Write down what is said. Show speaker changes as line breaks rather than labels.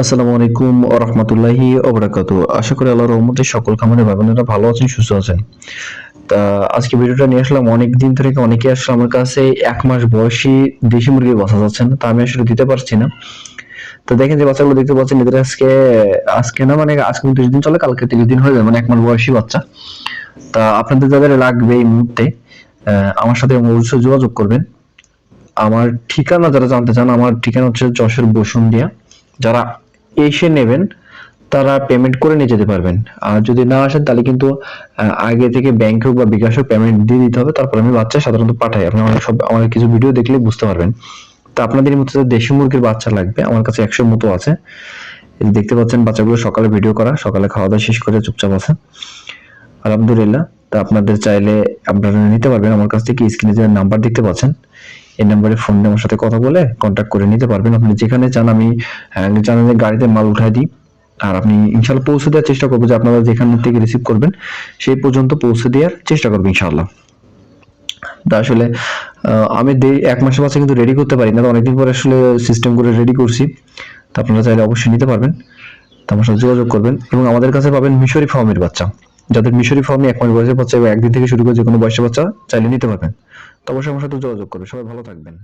আসসালামু আলাইকুম ও রহমতুল্লাহি ওবরাকাত আশা করি আল্লাহর রহমতে সকল খামারে ভাই বোনেরা ভালো আছেন, সুস্থ আছেন। তা আজকে ভিডিওটা নিয়ে আসলাম, অনেক দিন ধরে অনেকে আসলে আমার কাছে এক মাস বয়সী দেশি মুরগির বাচ্চা যাচ্ছে না তা আমি আসলে দিতে পারছি না। তো দেখেন যে বাচ্চাগুলো দেখতে পাচ্ছেন, এদের আজকে আজকে না মানে আজকে উনত্রিশ দিন চলে, কালকে তিরিশ দিন হয়ে যাবে মানে এক মাস বয়সী বাচ্চা। তা আপনাদের যাদের লাগবে এই মুহূর্তে আমার সাথে অবশ্যই যোগাযোগ করবেন। আমার ঠিকানা যারা জানতে চান, আমার ঠিকানা হচ্ছে যশোর বসুন্ধিয়া। যারা এসে নেবেন, তারা পেমেন্ট করে নিয়ে যেতে পারবেন। আর যদি না আসেন, তাহলে কিন্তু আগে থেকে ব্যাংকে বা বিকাশে পেমেন্ট দিয়ে দিতে হবে। তারপর আমি বাচ্চা সাধারণত পাঠাই। আপনি আমার সব, আমার কিছু ভিডিও দেখলে বুঝতে পারবেন। তো আপনাদের মতো দেশি মুরগির বাচ্চা লাগবে। আমার কাছে একশো মতো আছে। দেখতে পাচ্ছেন, বাচ্চাগুলো সকালে ভিডিও করা, সকালে খাওয়া দাওয়া শেষ করে চুপচাপ আছে। আলহামদুলিল্লাহ, তা আপনাদের চাইলে আপনারা নিতে পারবেন। আমার কাছ থেকে স্ক্রিনে যে নাম্বার দেখতে পাচ্ছেন এই নাম্বারে ফোন আমার সাথে কথা বলে কন্ট্যাক্ট করে নিতে পারবেন। আপনি যেখানে চান আমি জানেন গাড়িতে মাল উঠাই দিই। আর আপনি ইনশাল্লাহ পৌঁছে দেওয়ার চেষ্টা করব যে আপনারা যেখান থেকে রিসিভ করবেন, সেই পর্যন্ত পৌঁছে দেওয়ার চেষ্টা করব ইনশাল্লাহ তা আসলে আমি এক মাসের বাচ্চা কিন্তু রেডি করতে পারি না অনেকদিন পরে আসলে সিস্টেম করে রেডি করছি। তা আপনারা চাইলে অবশ্যই নিতে পারবেন। তো আমার সাথে যোগাযোগ করবেন এবং আমাদের কাছে পাবেন মিশরি ফর্মের বাচ্চা। যাদের মিশরি ফর্মে এক মাস বয়সের বাচ্চা এবং একদিন থেকে শুরু করে যে কোনো বয়সের বাচ্চা চাইলে নিতে পারবেন। তো অবশ্যই আমার সাথে যোগাযোগ করবে। সবাই ভালো থাকবেন।